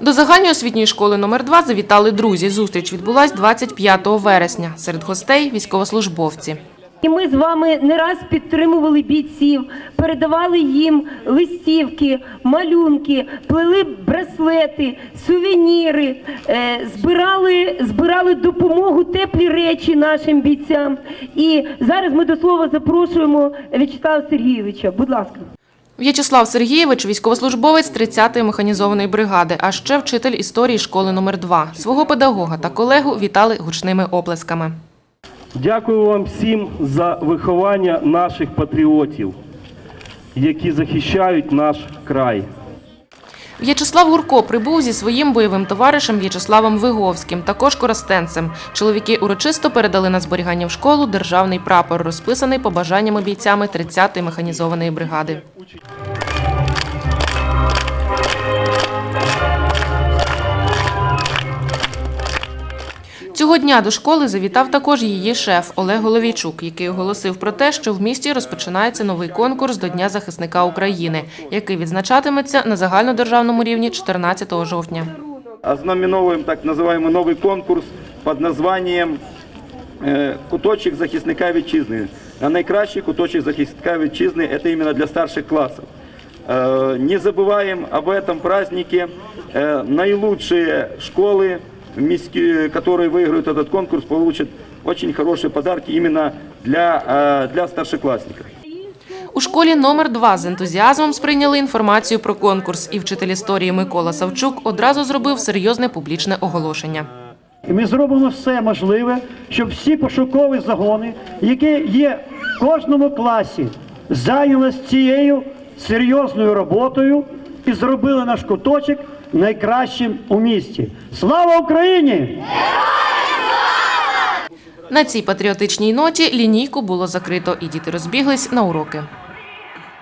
До загальної освітньої школи номер 2 завітали друзі. Зустріч відбулась 25 вересня. Серед гостей військовослужбовці. І ми з вами не раз підтримували бійців, передавали їм листівки, малюнки, плели браслети, сувеніри, е, збирали, збирали допомогу, теплі речі нашим бійцям. І зараз ми до слова запрошуємо В'ячеслава Сергійовича. Будь ласка. В'ячеслав Сергійович – військовослужбовець 30-ї механізованої бригади, а ще вчитель історії школи номер 2 Свого педагога та колегу вітали гучними оплесками. Дякую вам всім за виховання наших патріотів, які захищають наш край. В'ячеслав Гурко прибув зі своїм бойовим товаришем В'ячеславом Виговським, також коростенцем. Чоловіки урочисто передали на зберігання в школу державний прапор, розписаний побажаннями бійцями 30-ї механізованої бригади. Цього дня до школи завітав також її шеф Олег Головійчук, який оголосив про те, що в місті розпочинається новий конкурс до Дня захисника України, який відзначатиметься на загальнодержавному рівні 14 жовтня. ознаменовуем так называемый новый конкурс под названием е, «Куточок захисника вітчизни». А найкращий куточок захисника вітчизни – это именно для старших классов. Э, Не забываем об этом празднике. Э, Наилучшие школы, міські, которые выиграют этот конкурс, получат очень хорошие подарки именно для, э, для старшеклассников. У школі номер 2 з ентузіазмом сприйняли інформацію про конкурс, і вчитель історії Микола Савчук одразу зробив серйозне публічне оголошення. І ми зробимо все можливе, щоб всі пошукові загони, які є в кожному класі, зайнялися цією серйозною роботою і зробили наш куточок найкращим у місті. Слава Україні! На цій патріотичній ноті лінійку було закрито, і діти розбіглись на уроки.